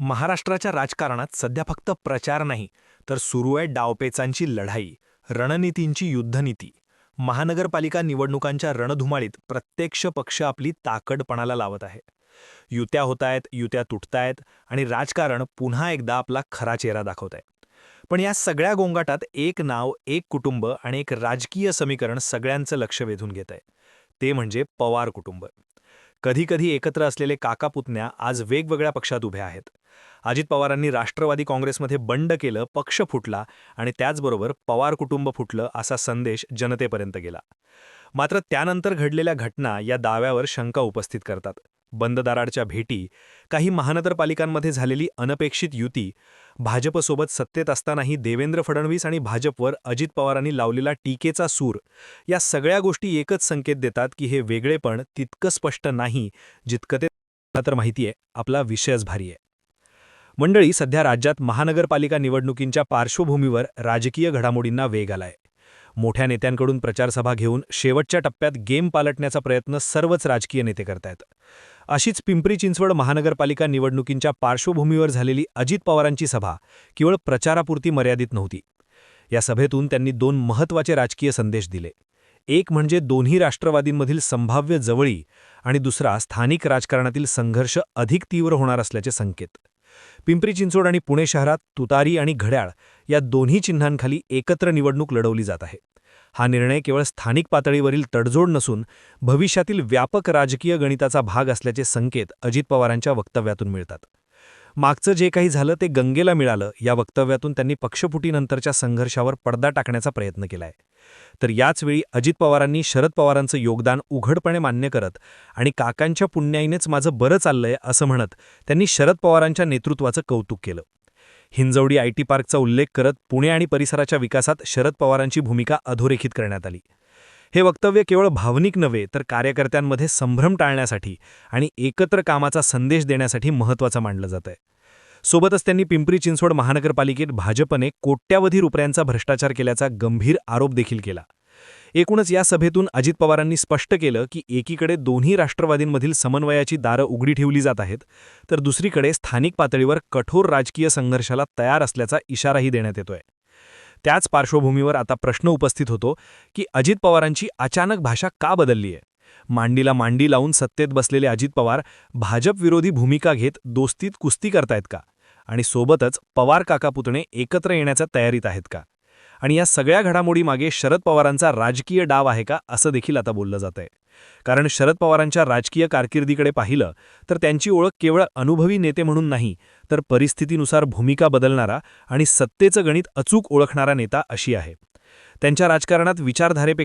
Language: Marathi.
महाराष्ट्राच्या राजकारणात सध्या फक्त प्रचार नाही तर सुरू आहे डावपेचांची लढाई रणनीतींची युद्धनीती. महानगरपालिका निवडणुकांच्या रणधुमाळीत प्रत्यक्ष पक्ष आपली ताकडपणाला लावत आहे. युत्या होतायत युत्या तुटतायत आणि राजकारण पुन्हा एकदा आपला खरा चेहरा दाखवत आहे. पण या सगळ्या गोंगाटात एक नाव एक कुटुंब आणि एक राजकीय समीकरण सगळ्यांचं लक्ष वेधून घेत आहे. ते म्हणजे पवार कुटुंब. कधीकधी एकत्र असलेले काका पुतण्या आज वेगवेगळ्या पक्षात उभे आहेत. अजित पवारांनी राष्ट्रवादी काँग्रेसमध्ये बंड केलं पक्ष फुटला आणि त्याचबरोबर पवार कुटुंब फुटलं असा संदेश जनतेपर्यंत गेला. मात्र त्यानंतर घडलेल्या घटना या दाव्यावर शंका उपस्थित करतात. बंद दाराडच्या भेटी काही महानगरपालिकांमध्ये झालेली अनपेक्षित युती भाजपसोबत सत्तेत असतानाही देवेंद्र फडणवीस आणि भाजपवर अजित पवारांनी लावलेला टीकेचा सूर या सगळ्या गोष्टी एकच संकेत देतात की हे वेगळेपण तितकं स्पष्ट नाही जितकं ते तर माहिती आहे आपला विषयच भारी आहे मंडळी सध्या राज्यात महानगरपालिका निवडणुकींच्या पार्श्वभूमीवर राजकीय घडामोडींना वेग आलाय. मोठ्या नेत्यांकडून प्रचारसभा घेऊन शेवटच्या टप्प्यात गेम पालटण्याचा प्रयत्न सर्वच राजकीय नेते करतायत. अशीच पिंपरी चिंचवड महानगरपालिका निवडणुकींच्या पार्श्वभूमीवर झालेली अजित पवारांची सभा केवळ प्रचारापुरती मर्यादित नव्हती. या सभेतून त्यांनी दोन महत्त्वाचे राजकीय संदेश दिले. एक म्हणजे दोन्ही राष्ट्रवादींमधील संभाव्य जवळी आणि दुसरा स्थानिक राजकारणातील संघर्ष अधिक तीव्र होणार असल्याचे संकेत. पिंपरी चिंचवड आणि पुणे शहरात तुतारी आणि घड्याळ या दोन्ही चिन्हांखाली एकत्र निवडणूक लढवली जात आहे. हा निर्णय केवळ स्थानिक पातळीवरील तडजोड नसून भविष्यातील व्यापक राजकीय गणिताचा भाग असल्याचे संकेत अजित पवारांच्या वक्तव्यातून मिळतात. मागचं जे काही झालं ते गंगेला मिळालं या वक्तव्यातून त्यांनी पक्षफुटीनंतरच्या संघर्षावर पडदा टाकण्याचा प्रयत्न केलाय. तर याचवेळी अजित पवारांनी शरद पवारांचं योगदान उघडपणे मान्य करत आणि काकांच्या पुण्याईनेच माझं बरं चाललंय असं म्हणत त्यांनी शरद पवारांच्या नेतृत्वाचं कौतुक केलं. हिंजवडी आयटी पार्कचा उल्लेख करत पुणे आणि परिसराच्या विकासात शरद पवारांची भूमिका अधोरेखित करण्यात आली. हे वक्तव्य केवळ भावनिक नव्हे तर कार्यकर्त्यांमध्ये संभ्रम टाळण्यासाठी आणि एकत्र कामाचा संदेश देण्यासाठी महत्त्वाचं मानलं जात आहे सोबतच त्यांनी पिंपरी चिंचवड महानगरपालिकेत भाजपने कोट्यावधी रुपयांचा भ्रष्टाचार केल्याचा गंभीर आरोप देखील केला. एकूणच या सभेतून अजित पवारांनी स्पष्ट केलं की एकीकडे दोन्ही राष्ट्रवादींमधील समन्वयाची दारं उघडी ठेवली जात आहेत तर दुसरीकडे स्थानिक पातळीवर कठोर राजकीय संघर्षाला तयार असल्याचा इशाराही देण्यात येतोय. त्याच पार्श्वभूमीवर आता प्रश्न उपस्थित होतो की अजित पवारांची अचानक भाषा का बदलली आहे? मांडीला मांडी लावून सत्तेत बसलेले अजित पवार भाजप विरोधी भूमिका घेत दोस्तीत कुस्ती करतायत का? आणि सोबतच पवार काका पुतणे एकत्र येण्याच्या तयारीत आहेत का? आणि या सगळ्या घडामोडीमागे शरद पवारांचा राजकीय डाव आहे का असं देखील आता बोललं जात आहे कारण शरद पवारांच्या राजकीय कारकिर्दीकडे पाहिलं तर त्यांची ओळख केवळ अनुभवी नेते म्हणून नाही तर परिस्थितीनुसार भूमिका बदलणारा आणि सत्तेचं गणित अचूक ओळखणारा नेता अशी आहे. त्यांच्या राजकारणात विचारधारेपेक्षा